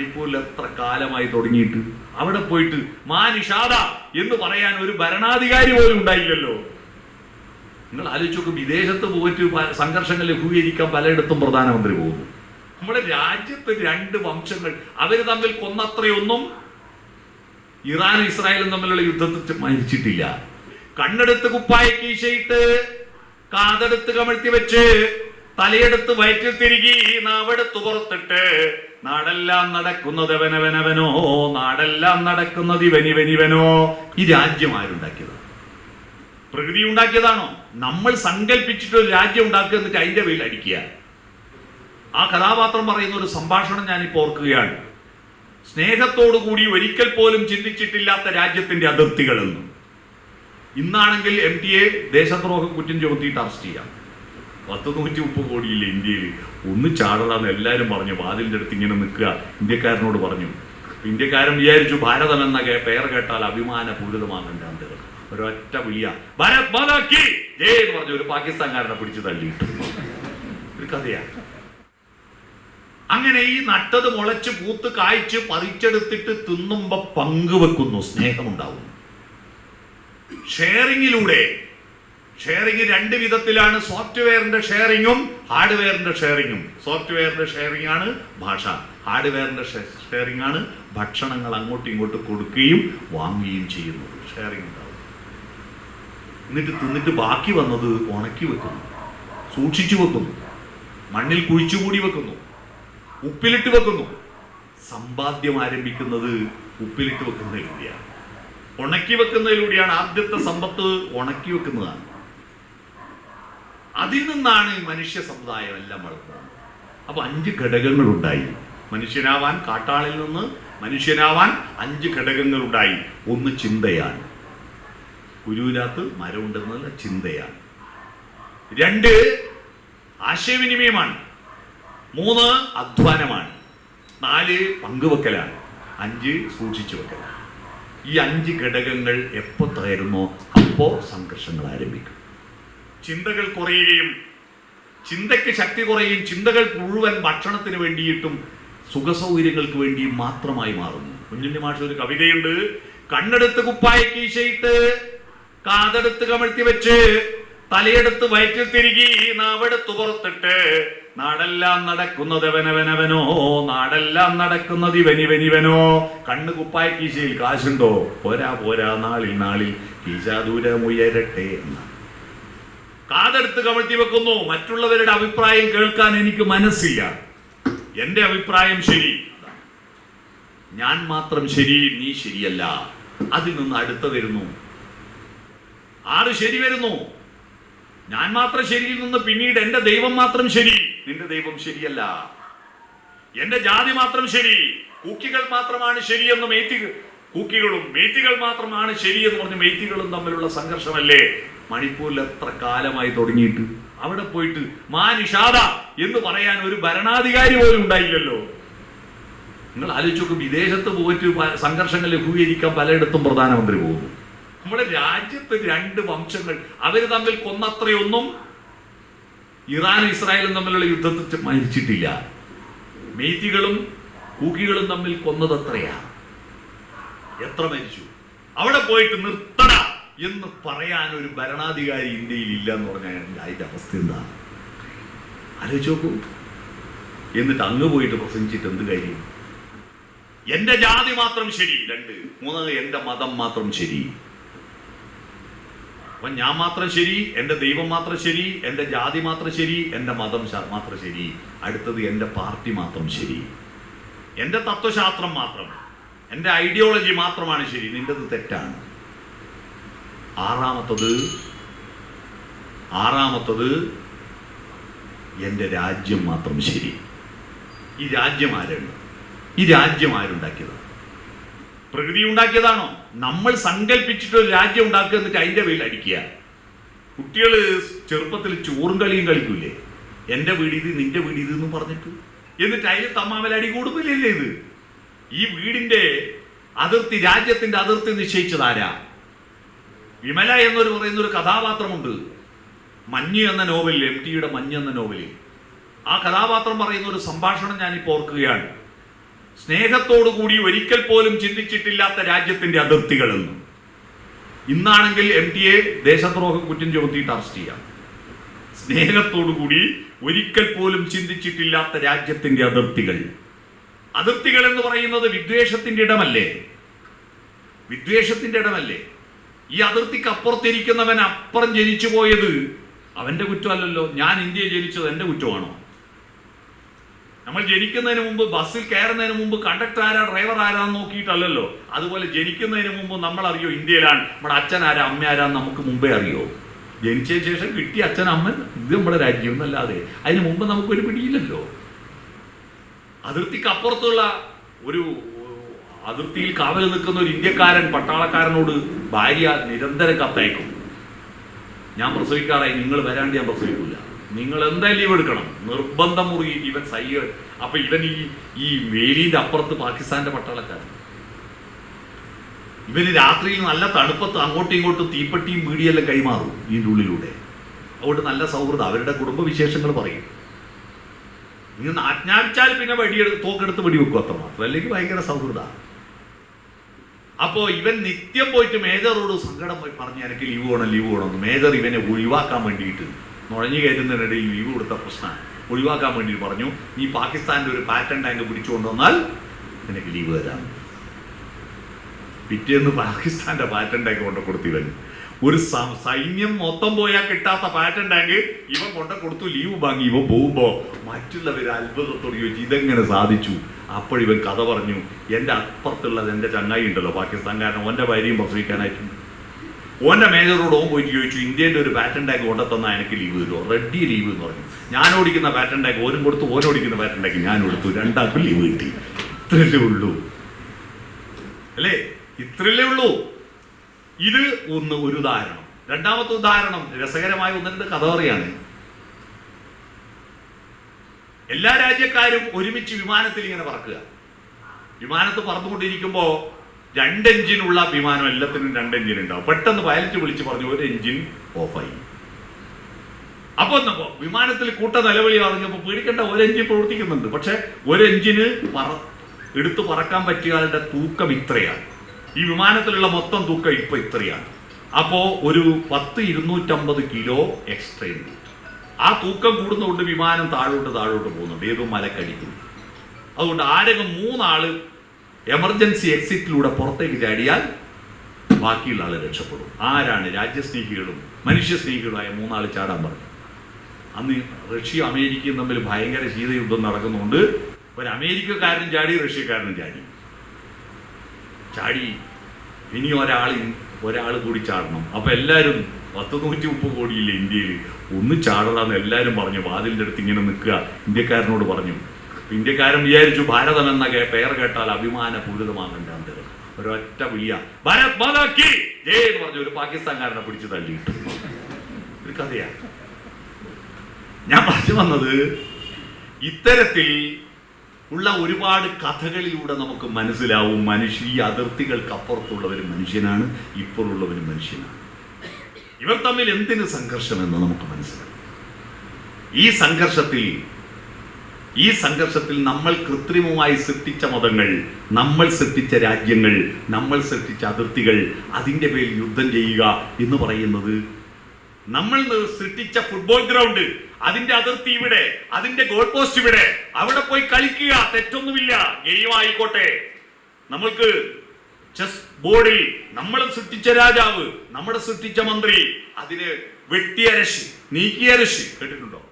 മണിപ്പൂരിൽ എത്ര കാലമായി തുടങ്ങിയിട്ട്? അവിടെ പോയിട്ട് മാനിഷാദ എന്ന് പറയാൻ ഒരു ഭരണാധികാരി പോലും ഉണ്ടായില്ലല്ലോ. നിങ്ങൾ ആലോചിച്ച് നോക്കും വിദേശത്ത് പോയിട്ട് സംഘർഷങ്ങൾ ലഘൂകരിക്കാൻ പലയിടത്തും പ്രധാനമന്ത്രി പോകുന്നു. നമ്മുടെ രാജ്യത്ത് രണ്ട് വംശങ്ങൾ അവർ തമ്മിൽ കൊന്നത്രയൊന്നും ഇറാൻ ഇസ്രായേലും തമ്മിലുള്ള യുദ്ധത്തിൽ മരിച്ചിട്ടില്ല. കണ്ണെടുത്ത് കുപ്പായ കീശയിട്ട് കാതെടുത്ത് കമഴ്ത്തി വെച്ച് തലയെടുത്ത് വയറ്റിൽ തിരികി നാവെടുത്ത് പുറത്തിട്ട് നാടെല്ലാം നടക്കുന്നത് അവനവനവനോ നാടെല്ലാം നടക്കുന്നത് ഇവനിവനിവനോ ഈ രാജ്യം ആരുണ്ടാക്കിയത്? പ്രകൃതി ഉണ്ടാക്കിയതാണോ? നമ്മൾ സങ്കല്പിച്ചിട്ട് ഒരു രാജ്യം ഉണ്ടാക്കുക എന്നിട്ട് അതിന്റെ പേരിൽ അടിക്കുക. ആ കഥാപാത്രം പറയുന്ന ഒരു സംഭാഷണം ഞാനിപ്പോൾ ഓർക്കുകയാണ്. സ്നേഹത്തോടു കൂടി ഒരിക്കൽ പോലും ചിന്തിച്ചിട്ടില്ലാത്ത രാജ്യത്തിന്റെ അതിർത്തികളെന്നും. ഇന്നാണെങ്കിൽ എം ടി എ ദേശദ്രോഹ കുറ്റം ചുമത്തിയിട്ട് അറസ്റ്റ് ചെയ്യാം. പത്ത് നൂറ്റി മുപ്പത് കോടിയില്ല ഇന്ത്യയിൽ ഒന്ന് ചാടലാന്ന് എല്ലാവരും പറഞ്ഞു. വാതിലിന്റെ അടുത്ത് ഇങ്ങനെ നിൽക്കുക. ഇന്ത്യക്കാരനോട് പറഞ്ഞു. ഇന്ത്യക്കാരൻ വിചാരിച്ചു ഭാരതം എന്ന പേർ കേട്ടാൽ അഭിമാന എന്റെ അന്തരം. ഒരൊറ്റ വിളിയ ഭാരത് മാതാക്കി ജയ് എന്ന് പറഞ്ഞു. ഒരു പാകിസ്ഥാൻകാരനെ പിടിച്ച് തള്ളിയിട്ടു. ഒരു കഥയാ. അങ്ങനെ ഈ നട്ടത് മുളച്ച് പൂത്ത് കായ്ച്ച് പറിച്ചെടുത്തിട്ട് തിന്നുമ്പോ പങ്കുവെക്കുന്നു സ്നേഹമുണ്ടാവുന്നു. ഷെയറിങ്ങിലൂടെ ഷെയറിങ് രണ്ട് വിധത്തിലാണ്. സോഫ്റ്റ്വെയറിന്റെ ഷെയറിങ്ങും ഹാർഡ്വെയറിന്റെ ഷെയറിങ്ങും സോഫ്റ്റ്വെയറിന്റെ ഷെയറിംഗ് ആണ് ഭാഷ. ഹാർഡ്വെയറിന്റെ ഷെയറിംഗ് ആണ് ഭക്ഷണങ്ങൾ അങ്ങോട്ടും ഇങ്ങോട്ടും കൊടുക്കുകയും വാങ്ങുകയും ചെയ്യുന്നത് ഷെയറിംഗ് ഉണ്ടാവും. എന്നിട്ട് തിന്നിട്ട് ബാക്കി വന്നത് ഉണക്കി വെക്കുന്നു. സൂക്ഷിച്ചു വെക്കുന്നു. മണ്ണിൽ കുഴിച്ചുകൂടി വെക്കുന്നു. ഉപ്പിലിട്ട് വെക്കുന്നു. സമ്പാദ്യം ആരംഭിക്കുന്നത് ഉപ്പിലിട്ട് വെക്കുന്നതിലൂടെയാണ്. ഉണക്കി വെക്കുന്നതിലൂടെയാണ് ആദ്യത്തെ സമ്പത്ത് ഉണക്കി വെക്കുന്നതാണ്. അതിൽ നിന്നാണ് ഈ മനുഷ്യ സമുദായം എല്ലാം വളർന്നത്. അപ്പൊ അഞ്ച് ഘടകങ്ങൾ ഉണ്ടായി മനുഷ്യനാവാൻ കാട്ടാളിൽ നിന്ന് മനുഷ്യനാവാൻ അഞ്ച് ഘടകങ്ങൾ ഉണ്ടായി ഒന്ന് ചിന്തയാണ്. ഗുരുവിനകത്ത് മരമുണ്ടെന്നല്ല ചിന്തയാണ്. രണ്ട് ആശയവിനിമയമാണ്. മൂന്ന് അധ്വാനമാണ്. നാല് പങ്കുവെക്കലാണ്. അഞ്ച് സൂക്ഷിച്ചു വെക്കലാണ്. ഈ അഞ്ച് ഘടകങ്ങൾ എപ്പോ തകരുന്നോ അപ്പോ സംഘർഷങ്ങൾ ആരംഭിക്കും. ചിന്തകൾ കുറയുകയും ചിന്തയ്ക്ക് ശക്തി കുറയുകയും ചിന്തകൾ മുഴുവൻ ഭക്ഷണത്തിന് വേണ്ടിയിട്ടും സുഖസൗകര്യങ്ങൾക്ക് വേണ്ടിയും മാത്രമായി മാറുന്നു. കുഞ്ഞുണ്ണി മാഷ ഒരു കവിതയുണ്ട്. കണ്ണെടുത്ത് കുപ്പായ കീശയിട്ട് കാതെടുത്ത് കമഴ്ത്തി വെച്ച് തലയെടുത്ത് വയറ്റിൽ തിരികി നാവെടുത്ത് പുറത്തിട്ട് നാടെല്ലാം നടക്കുന്നത് വനവനവനോ നാടെല്ലാം നടക്കുന്നത് ഇവനിവനിവനോ. കണ്ണ് കുപ്പായ കീശയിൽ കാശുണ്ടോ? പോരാ പോരാ നാളിൽ നാളിൽ കീശാദൂരം ഉയരട്ടെ എന്നാണ്. കാതെടുത്ത് കമഴ്ത്തി വെക്കുന്നു. മറ്റുള്ളവരുടെ അഭിപ്രായം കേൾക്കാൻ എനിക്ക് മനസ്സില്ല. എന്റെ അഭിപ്രായം ശരി. ഞാൻ മാത്രം ശരി നീ ശരിയല്ല. അതിൽ നിന്ന് അടുത്ത വരുന്നു. ആറ് ശരി വരുന്നു. ഞാൻ മാത്രം ശരിയിൽ നിന്ന് പിന്നീട് എന്റെ ദൈവം മാത്രം ശരി. നിന്റെ ദൈവം ശരിയല്ല. എന്റെ ജാതി മാത്രം ശരി. കൂക്കികൾ മാത്രമാണ് ശരിയെന്നും മേത്തി കൂക്കികളും മേത്തികൾ മാത്രമാണ് ശരിയെന്ന് പറഞ്ഞ് മേത്തികളും തമ്മിലുള്ള സംഘർഷമല്ലേ? മണിപ്പൂരിൽ എത്ര കാലമായി തുടങ്ങിയിട്ട്? അവിടെ പോയിട്ട് മാ നിഷാദ എന്ന് പറയാൻ ഒരു ഭരണാധികാരി പോലും ഉണ്ടായില്ലല്ലോ. നിങ്ങൾ ആലോചിച്ചു നോക്കും വിദേശത്ത് പോയിട്ട് സംഘർഷങ്ങൾ ലഘൂകരിക്കാൻ പലയിടത്തും പ്രധാനമന്ത്രി പോകുന്നു. നമ്മുടെ രാജ്യത്ത് രണ്ട് വംശങ്ങൾ അവർ തമ്മിൽ കൊന്നത്രയൊന്നും ഇറാനും ഇസ്രായേലും തമ്മിലുള്ള യുദ്ധത്തിൽ മരിച്ചിട്ടില്ല. മെയ്ത്തികളും കൂക്കികളും തമ്മിൽ കൊന്നതത്രയാ. എത്ര മരിച്ചു? അവിടെ പോയിട്ട് നിർത്തട എന്ന് പറയാൻ ഒരു ഭരണാധികാരി ഇന്ത്യയിൽ ഇല്ല എന്ന് പറഞ്ഞാൽ അതിന്റെ അവസ്ഥ എന്താ ആലോചിച്ച് എന്നിട്ട് അങ്ങ് പോയിട്ട് പ്രസംഗിച്ചിട്ട് എന്ത് കാര്യം? എന്റെ ജാതി മാത്രം ശരി. രണ്ട്. മൂന്ന് എന്റെ മതം മാത്രം ശരി. അപ്പൊ ഞാൻ മാത്രം ശരി എന്റെ ദൈവം മാത്രം ശരി എന്റെ ജാതി മാത്രം ശരി എന്റെ മതം മാത്രം ശരി. അടുത്തത് എന്റെ പാർട്ടി മാത്രം ശരി. എന്റെ തത്വശാസ്ത്രം മാത്രം. എന്റെ ഐഡിയോളജി മാത്രമാണ് ശരി നിന്റെത് തെറ്റാണ്. ആറാമത്തത് ആറാമത്തത് എന്റെ രാജ്യം മാത്രം ശരി. ഈ രാജ്യം ആരുണ്ട് ഈ രാജ്യം ആരുണ്ടാക്കിയതാണ് പ്രകൃതി ഉണ്ടാക്കിയതാണോ? നമ്മൾ സങ്കല്പിച്ചിട്ട് ഒരു രാജ്യം ഉണ്ടാക്കുക എന്നിട്ട് അതിന്റെ പേരിൽ അടിക്കുക. കുട്ടികൾ ചെറുപ്പത്തിൽ ചോറും കളിയും കളിക്കൂലേ? എന്റെ വീട് ഇത് നിന്റെ വീട് ഇത് എന്ന് പറഞ്ഞിട്ട്. എന്നിട്ട് അതിൽ തമ്മാമലടി കൂടുന്നില്ലല്ലേ ഇത്? ഈ വീടിന്റെ അതിർത്തി രാജ്യത്തിന്റെ അതിർത്തി നിശ്ചയിച്ചത് ആരാ വിമല എന്നൊരു പറയുന്ന ഒരു കഥാപാത്രമുണ്ട്. മഞ്ഞ് എന്ന നോവലിൽ എം ടിയുടെ മഞ്ഞ് എന്ന നോവലിൽ. ആ കഥാപാത്രം പറയുന്ന ഒരു സംഭാഷണം ഞാനിപ്പോൾ ഓർക്കുകയാണ്. സ്നേഹത്തോടു കൂടി ഒരിക്കൽ പോലും ചിന്തിച്ചിട്ടില്ലാത്ത രാജ്യത്തിന്റെ അതിർത്തികളെന്ന് ഇന്നാണെങ്കിൽ എം ടി എ ദേശദ്രോഹ കുറ്റം ചുമത്തിയിട്ട് അറസ്റ്റ് ചെയ്യാം. സ്നേഹത്തോടു കൂടി ഒരിക്കൽ പോലും ചിന്തിച്ചിട്ടില്ലാത്ത രാജ്യത്തിന്റെ അതിർത്തികൾ അതിർത്തികൾ എന്ന് പറയുന്നത് വിദ്വേഷത്തിന്റെ ഇടമല്ലേ? വിദ്വേഷത്തിന്റെ ഇടമല്ലേ? ഈ അതിർത്തിക്ക് അപ്പുറത്തിരിക്കുന്നവൻ അപ്പുറം ജനിച്ചു പോയത് അവന്റെ കുറ്റമല്ലല്ലോ. ഞാൻ ഇന്ത്യയിൽ ജനിച്ചത് എന്റെ കുറ്റമാണോ? നമ്മൾ ജനിക്കുന്നതിന് മുമ്പ് ബസ്സിൽ കയറുന്നതിന് മുമ്പ് കണ്ടക്ടർ ആരാ ഡ്രൈവർ ആരാന്ന് നോക്കിയിട്ടല്ലല്ലോ. അതുപോലെ ജനിക്കുന്നതിന് മുമ്പ് നമ്മൾ അറിയോ ഇന്ത്യയിലാണ്. നമ്മുടെ അച്ഛൻ ആരാ അമ്മ ആരാന്ന് നമുക്ക് മുമ്പേ അറിയോ? ജനിച്ചതിന് ശേഷം കിട്ടിയ അച്ഛൻ അമ്മ ഇത് നമ്മുടെ രാജ്യം എന്നല്ലാതെ. അതിന് മുമ്പ് നമുക്കൊരു പിടിയില്ലല്ലോ. അതിർത്തിക്ക് അപ്പുറത്തുള്ള ഒരു അതിർത്തിയിൽ കാവൽ നിൽക്കുന്ന ഒരു ഇന്ത്യക്കാരൻ പട്ടാളക്കാരനോട് ഭാര്യ നിരന്തരം കത്തയക്കും. ഞാൻ പ്രസവിക്കാറായി നിങ്ങൾ വരാണ്ട് ഞാൻ പ്രസവിക്കില്ല നിങ്ങൾ എന്തായാലും ലീവ് എടുക്കണം. നിർബന്ധം മുറുകി ഇവൻ സയ്യ അപ്പൊ ഇവൻ ഈ ഈ വേലിന്റെ അപ്പുറത്ത് പാകിസ്ഥാന്റെ പട്ടാളക്കാരൻ. ഇവന് രാത്രിയിൽ നല്ല തണുപ്പത്ത് അങ്ങോട്ടും ഇങ്ങോട്ടും തീപ്പെട്ടിയും വീടിയെല്ലാം കൈമാറും ഇതിന്റെ ഉള്ളിലൂടെ. അതുകൊണ്ട് നല്ല സൗഹൃദം. അവരുടെ കുടുംബ വിശേഷങ്ങൾ പറയും. ഇങ്ങനെ ആജ്ഞാപിച്ചാൽ പിന്നെ വെടിയെടുത്ത് തോക്കെടുത്ത് വെടിവെക്കും അത്ര മാത്രം. അല്ലെങ്കിൽ ഭയങ്കര സൗഹൃദമാണ് അപ്പോ ഇവൻ നിത്യം പോയിട്ട് മേജറോട് സങ്കടം പോയി പറഞ്ഞ് എനിക്ക് ലീവ് വേണം ലീവ് വേണം മേജർ ഇവനെ ഒഴിവാക്കാൻ വേണ്ടിയിട്ട് നുഴഞ്ഞു കയറ്റുന്നതിനിടയിൽ ലീവ് കൊടുത്ത പ്രശ്നമാണ് ഒഴിവാക്കാൻ വേണ്ടിയിട്ട് പറഞ്ഞു നീ പാകിസ്ഥാന്റെ ഒരു പാറ്റേൺ ടാങ്ക് പിടിച്ചുകൊണ്ട് വന്നാൽ നിനക്ക് ലീവ് തരാം. പിറ്റേന്ന് പാകിസ്ഥാന്റെ പാറ്റേൺ ടാങ്ക് കൊണ്ട് കൊടുത്തു ഇവൻ ഒരു സൈന്യം മൊത്തം പോയാൽ കിട്ടാത്ത പാറ്റേൺ ടാങ്ക് ഇവൻ കൊണ്ട കൊടുത്തു ലീവ് വാങ്ങി. ഇവൻ പോകുമ്പോ മറ്റുള്ളവർ അത്ഭുതത്തോട് ചോദിച്ചു ഇതെങ്ങനെ സാധിച്ചു? അപ്പോഴിവൻ കഥ പറഞ്ഞു എന്റെ അപ്പുറത്തുള്ളത് എന്റെ ചങ്ങായി ഉണ്ടല്ലോ പാകിസ്ഥാൻകാരൻ. ഓന്റെ ഭാര്യയും പ്രസവിക്കാനായിട്ടുണ്ട് ഓന്റെ മേജറോട് ഓൻ പോയിട്ട് ചോദിച്ചു ഇന്ത്യന്റെ ഒരു പാറ്റൻ ടാങ്ക് കൊണ്ടെത്തന്നാൽ എനിക്ക് ലീവ് തരുമോ റെഡി ലീവ് എന്ന് പറഞ്ഞു. ഞാൻ ഓടിക്കുന്ന പാറ്റൻ ടാങ്ക് ഓരും കൊടുത്തു ഓൻ ഓടിക്കുന്ന പാറ്റൻ ടാങ്ക് ഞാൻ കൊടുത്തു. രണ്ടാൾക്കും ലീവ് കിട്ടി. ഇത്രയല്ലേ ഉള്ളൂ. അല്ലേ? ഇത്രയല്ലേ ഉള്ളൂ. ഇത് ഒന്ന് ഒരു ഉദാഹരണം. രണ്ടാമത്തെ ഉദാഹരണം രസകരമായ ഒന്ന് രണ്ട് കഥ പറയാണ്. എല്ലാ രാജ്യക്കാരും ഒരുമിച്ച് വിമാനത്തിൽ ഇങ്ങനെ പറക്കുക. വിമാനത്ത് പറന്നുകൊണ്ടിരിക്കുമ്പോ രണ്ട് എഞ്ചിനുള്ള വിമാനം എല്ലാത്തിനും രണ്ട് എഞ്ചിൻ ഉണ്ടാവും. പെട്ടെന്ന് പൈലറ്റ് വിളിച്ച് പറഞ്ഞു ഒരു എഞ്ചിൻ ഓഫായി. അപ്പൊ വിമാനത്തിൽ കൂട്ട നിലവിളി പറഞ്ഞപ്പോ പേടിക്കേണ്ട ഒരു എഞ്ചിൻ പ്രവർത്തിക്കുന്നുണ്ട്. പക്ഷെ ഒരു എഞ്ചിന് പറ എടുത്തു പറക്കാൻ പറ്റിയ തൂക്കം ഇത്രയാണ്. ഈ വിമാനത്തിലുള്ള മൊത്തം തൂക്കം ഇപ്പൊ ഇത്രയാണ്. അപ്പോ ഒരു പത്ത് ഇരുന്നൂറ്റമ്പത് കിലോ എക്സ്ട്രാ ഉണ്ട്. ആ തൂക്കം കൂടുന്നതുകൊണ്ട് വിമാനം താഴോട്ട് താഴോട്ട് പോകുന്നുണ്ട്. ഏതോ മലക്കടിക്കുന്നു. അതുകൊണ്ട് ആരെങ്കിലും മൂന്നാൾ എമർജൻസി എക്സിറ്റിലൂടെ പുറത്തേക്ക് ചാടിയാൽ ബാക്കിയുള്ള ആൾ രക്ഷപ്പെടും. ആരാണ് രാജ്യസ്നേഹികളും മനുഷ്യസ്നേഹികളുമായ മൂന്നാൾ ചാടാൻ പറഞ്ഞു അന്ന് റഷ്യ അമേരിക്കയും തമ്മിൽ ഭയങ്കര ശീതയുദ്ധം നടക്കുന്നുണ്ട് ഒരു അമേരിക്കക്കാരനും ചാടി റഷ്യക്കാരനും ചാടി. ചാടി. ഇനി ഒരാൾ ഒരാൾ കൂടി ചാടണം. അപ്പൊ എല്ലാവരും പത്ത് നൂറ്റി മുപ്പത് കോടിയില്ലേ ഇന്ത്യയിൽ ഒന്ന് ചാടണമെന്ന് എല്ലാവരും പറഞ്ഞു. വാതിലിന്റെ അടുത്ത് ഇങ്ങനെ നിൽക്കുക. ഇന്ത്യക്കാരനോട് പറഞ്ഞു. ഇന്ത്യക്കാരൻ വിചാരിച്ചു ഭാരതം എന്ന പേർ കേട്ടാൽ അഭിമാന പൂരിതമാകേണ്ട അന്തരം. ഒരൊറ്റ വിളിയ. ഭാരത് മാതാക്കി ജയ് എന്ന് പറഞ്ഞു ഒരു പാകിസ്ഥാൻകാരനെ പിടിച്ചു തള്ളിയിട്ടു. ഒരു കഥയാണ് ഞാൻ പറഞ്ഞു വന്നത് ഇത്തരത്തിൽ ഉള്ള ഒരുപാട് കഥകളിലൂടെ നമുക്ക് മനസ്സിലാവും. മനുഷ്യ ഈ അതിർത്തികൾക്ക് അപ്പുറത്തുള്ളവരും മനുഷ്യനാണ് ഇപ്പുറമുള്ളവരും മനുഷ്യനാണ്. ഇവർ തമ്മിൽ എന്തിന് സംഘർഷമെന്ന് നമുക്ക് മനസ്സിലാവും ഈ സംഘർഷത്തിൽ ഈ സംഘർഷത്തിൽ നമ്മൾ കൃത്രിമമായി സൃഷ്ടിച്ച മതങ്ങൾ നമ്മൾ സൃഷ്ടിച്ച രാജ്യങ്ങൾ നമ്മൾ സൃഷ്ടിച്ച അതിർത്തികൾ അതിന്റെ പേരിൽ യുദ്ധം ചെയ്യുക എന്ന് പറയുന്നത് നമ്മൾ സൃഷ്ടിച്ച ഫുട്ബോൾ ഗ്രൗണ്ട് അതിന്റെ അതിർത്തി ഇവിടെ അതിന്റെ ഗോൾ പോസ്റ്റ് ഇവിടെ. അവിടെ പോയി കളിക്കുക തെറ്റൊന്നുമില്ല. ഗെയിം ആയിക്കോട്ടെ. നമ്മൾക്ക് ചെസ് ബോർഡിൽ നമ്മൾ സൃഷ്ടിച്ച രാജാവ് നമ്മുടെ സൃഷ്ടിച്ച മന്ത്രി അതിന് വെട്ടിയരശ് നീക്കിയരശ് കേട്ടിട്ടുണ്ടോ?